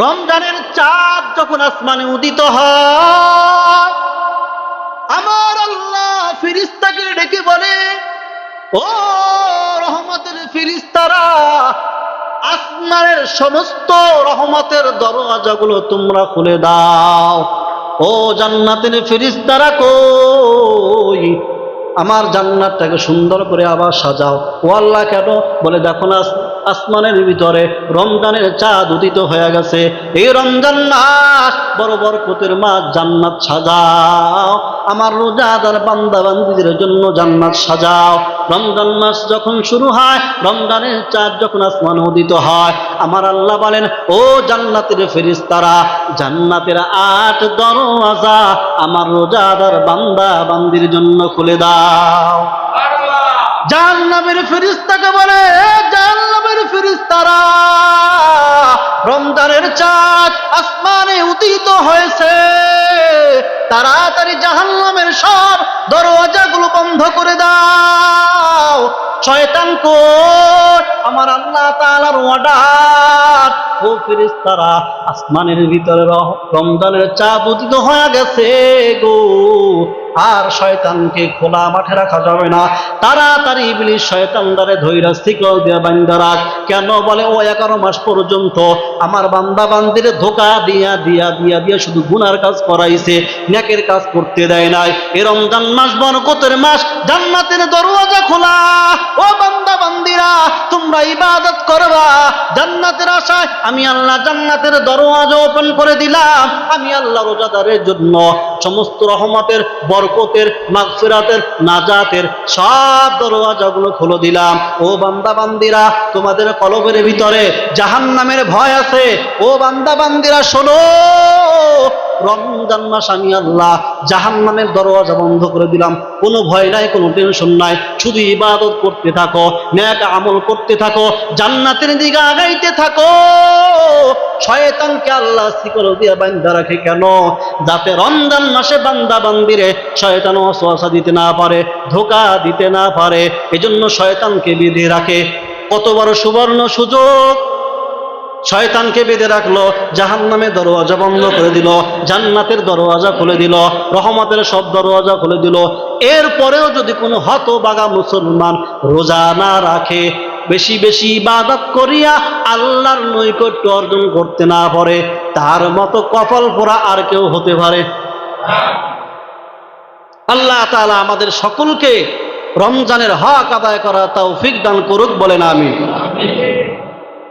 রমজানের চাঁদ যখন আসমানে উদিত হয়, আমার আল্লাহ ফিরিস্তাকে ডেকে বলে, ও রহমতের ফিরিস্তারা আসমানের সমস্ত রহমতের দরওয়াজাগুলো তোমরা খুলে দাও। ও জান্নাতের ফিরিস্তারা কই? আমার জান্নাতটাকে সুন্দর করে আবার সাজাও। ও আল্লাহ কেন? বলে, দেখো না আসমানের ভিতরে রমজানের চাঁদ উদিত হয়ে গেছে। এই রমজান মাস বড় বরকতের মাস জান্নাত সাজাও। আমার রোজাদার বান্দা বান্দিদের জন্য জান্নাত সাজাও। রমজান মাস যখন শুরু হয় রমজানের চাঁদ যখন আসমান উদিত হয় আমার আল্লাহ বলেন ও জান্নাতের ফেরিস্তারা জান্নাতের আট দরওয়াজা আমার রোজাদার বান্দা বান্দির জন্য খুলে দাও। জাহান্নামের ফেরিস্তাকে বলে রমজানের চাঁদ আসমানে উদিত হয়েছে। তাড়াতাড়ি জাহান্নামের সব দরওয়াজাগুলো বন্ধ করে দাও। শয়তান কোট, আমার আল্লাহ তাআলার অর্ডার ও ফেরেশতারা, আসমানের ভিতরে রমজানের চাঁদ উদিত হয়ে গেছে গো। আর শয়তানকে খোলা মাঠে রাখা যাবে না। তাড়াতাড়ি শয়তান দ্বারে ধৈরা শিকল দিয়া বান্দা রাখ। কেন বলে, ও এগারো মাস পর্যন্ত আমার বান্দা বান্দিরে ধোকা দিয়া দিয়া দিয়া দিয়া শুধু গুনার কাজ করাইছে নেকের কাজ করতে দেয় নাই। এ রমজান মাস বরকতের মাস, জান্নাতের দরওয়াজা খোলা। ও বান্দা বান্দিরা তোমরা ইবাদত করবা। জান্নাতের আশায় আমি আল্লাহ জান্নাতের দরওয়াজা ওপেন করে দিলাম। আমি আল্লাহ রোজাদারের জন্য সমস্ত রহমতের, বরকতের, মাগফিরাতের, নাজাতের সব দরওয়াজাগুলো খুলে দিলাম। ও বান্দা বান্দিরা তোমাদের কলবের ভিতরে জাহান্নামের ভয় আছে। ও বান্দা বান্দিরা শোনো। রমজান মাস আমি আল্লাহ জাহান্নামের দরওয়াজা বন্ধ করে দিলাম। কোনো ভয় নাই, কোনো টেনশন নাই। শুধু ইবাদত করতে থাকো ন্যাক আমল করতে থাকো, জান্নাতের দিকে আগাইতে থাকো। শয়তানকে আল্লাহ শিকল দিয়া বান্দা রাখে কেন? যাতে রমজান মাসে বান্দা বান্দিরে শয়তান অসোয়াশা দিতে না পারে, ধোকা দিতে না পারে। এজন্য শয়তানকে বেঁধে রাখে। কত বড় সুবর্ণ সুযোগ শয়তানকে বেঁধে রাখল জাহান্নামে দরওয়াজা বন্ধ করে দিল, জান্নাতের দরওয়াজা খুলে দিল, রহমতের সব দরওয়াজা খুলে দিল। এরপরেও যদি কোনো হতবাগা মুসলমান রোজা না রাখে, বেশি বেশি ইবাদত করিয়া আল্লাহর নৈকট্য অর্জন করতে না পারে, তার মতো কপাল পোড়া আর কেউ হতে পারে। আল্লাহ তালা আমাদের সকলকে রমজানের হক আদায় করা তৌফিক দান করুক বলেন আমি